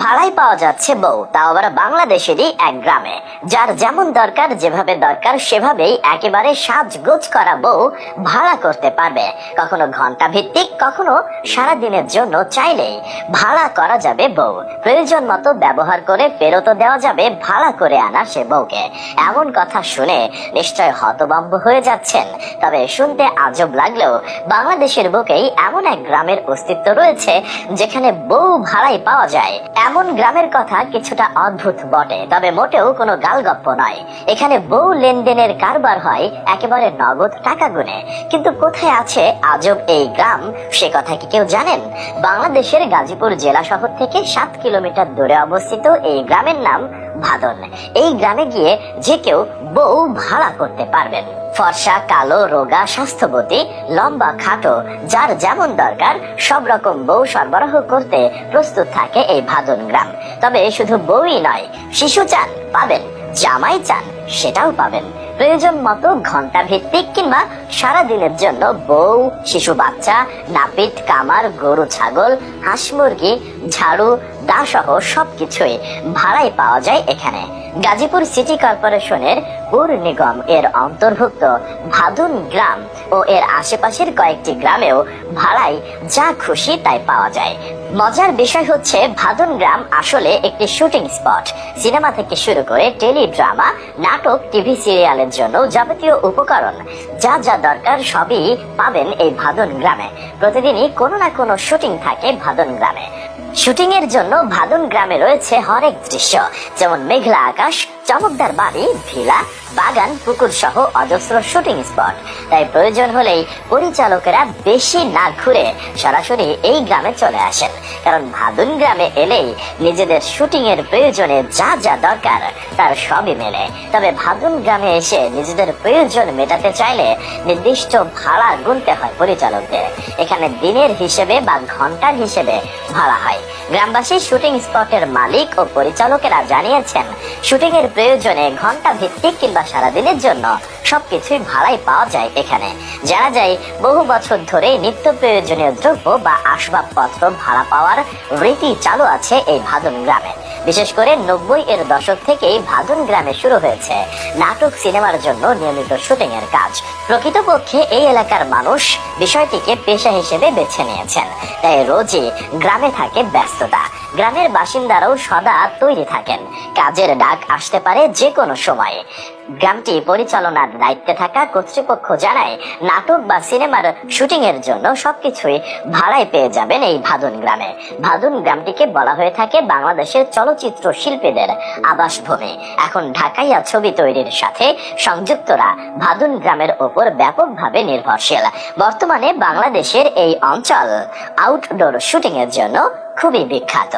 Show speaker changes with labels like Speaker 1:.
Speaker 1: ভাড়াই পাওয়া যাচ্ছে বউ, তাও আবার বাংলাদেশেরই এক গ্রামে। যার যেমন দরকার, যেভাবে দরকার, সেভাবেই একেবারে সাজগোজ করা বউ ভাড়া করতে পারবে। কখনো ঘণ্টা ভিত্তিক কখনো সারা দিনের জন্য চাইলেই ভাড়া করা যাবে বউ। প্রয়োজন মতো ব্যবহার করে ফেরতও দেওয়া যাবে, ভাড়া করে আনা সে বউকে। এমন কথা শুনে নিশ্চয় হতবম্ব হয়ে যাচ্ছেন। তবে শুনতে আজব লাগলেও বাংলাদেশের বুকেই এমন এক গ্রামের অস্তিত্ব রয়েছে, যেখানে বউ ভাড়াই পাওয়া যায়। এমন গ্রামের কথা কিছুটা অদ্ভুত বটে, তবে মোটেও কোনো গালগপ্প নয়। এখানে বউ লেনদেনের কারবার হয়, একেবারে নগদ টাকা গুনে। কিন্তু কোথায় আছে আজব এই গ্রাম, সে কথা কি কেউ জানেন? বাংলাদেশের গাজীপুর জেলা শহর থেকে সাত কিলোমিটার দূরে অবস্থিত এই গ্রামের নাম ভাদন। এই গ্রামে গিয়ে যে কেউ বউ ভাড়া করতে পারবেন। ফর্সা, কালো, রোগা, স্বাস্থ্যবতী, লম্বা, খাটো, যার যেমন দরকার, সব রকম বউ সরবরাহ করতে প্রস্তুত থাকে এই ভাদন গ্রাম। তবে শুধু বউই নয়, শিশু চান পাবেন, জামাই চান, সেটাও পাবেন। প্রয়োজন মতো ঘণ্টা ভিত্তিক কিংবা সারা দিনের জন্য বউ, শিশু বাচ্চা, নাপিত, কামার, গরু, ছাগল, হাঁস, মুরগি, ঝাড়ু দা সহ সবকিছুই ভাড়ায় পাওয়া যায় এখানে। গাজীপুর সিটি কর্পোরেশনের পুর নিগম এর অন্তর্ভুক্ত ভাদুন গ্রাম ও এর আশেপাশের কয়েকটি গ্রামেও ভাড়ায় যা খুশি তাই পাওয়া যায়। মজার বিষয় হচ্ছে ভাদুন গ্রাম আসলে একটি শুটিং স্পট। সিনেমা থেকে শুরু করে টেলি ড্রামা নাটক, টিভি সিরিয়ালের জন্য যাবতীয় উপকরণ, যা যা দরকার সবই পাবেন এই ভাদন গ্রামে। প্রতিদিনই কোনো না কোনো শুটিং থাকে ভাদন গ্রামে। শুটিং এর জন্য ভাদন গ্রামে রয়েছে হরেক দৃশ্য, যেমন মেঘলা আকাশ চমকদার বাড়ি, ভিলা, বাগান, পুকুর সহ অজস্র শুটিং স্পট তাই প্রয়োজন হলেই পরিচালকেরা বেশি না ঘুরে সরাসরি এই গ্রামে চলে আসেন। কারণ ভাদুন গ্রামে এলেই নিজেদের শুটিং এর প্রয়োজনে যা যা দরকার, তার সবই মেলে। তবে ভাদুন গ্রামে এসে নিজেদের প্রয়োজন মেটাতে চাইলে নির্দিষ্ট ভাড়া গুনতে হয় পরিচালকদের। এখানে দিনের হিসেবে বা ঘণ্টার হিসেবে ভাড়া হয়। গ্রামবাসী শুটিং স্পটের মালিক ও পরিচালকেরা জানিয়েছেন শুটিং এর প্রয়োজনে ঘণ্টা ভিত্তিক কিংবা সারাদিনের জন্য। সবকিছুই ভাড়াই পাওয়া যায় এখানে। জানা যায়, বহু বছর ধরে নিত্য প্রয়োজনীয় দ্রব্য বা আসবাবপত্র ভাড়া পাওয়ার রীতি চালু আছে এই ভাদন গ্রামে। বিশেষ করে নব্বই এর দশক থেকেই ভাদন গ্রামে শুরু হয়েছে। নাটক সিনেমার জন্য নিয়মিত শুটিং এর কাজ। প্রকৃতপক্ষে এই এলাকার মানুষ বিষয়টিকে পেশা হিসেবে বেছে নিয়েছেন। তাই রোজই গ্রামে থাকে ব্যস্ততা। গ্রামের বাসিন্দারাও সদা তৈরি থাকেন। কাজের ডাক আসতে পারে যে কোনো সময়ে। গ্রামটি পরিচালনার দায়িত্বে থাকা কর্তৃপক্ষ জানায়, নাটক বা সিনেমার শুটিং এর জন্য সবকিছুই ভাড়ায় পেয়ে যাবেন এই ভাদুন গ্রামে। ভাদুন গ্রামটিকে বলা হয়ে থাকে বাংলাদেশের চলচ্চিত্র শিল্পীদের আবাসভূমি। এখন ঢাকাইয়া ছবি তৈরির সাথে সংযুক্তরা ভাদুন গ্রামের ওপর ব্যাপকভাবে নির্ভরশীল। বর্তমানে বাংলাদেশের এই অঞ্চল আউটডোর শুটিং এর জন্য খুবই বিখ্যাত।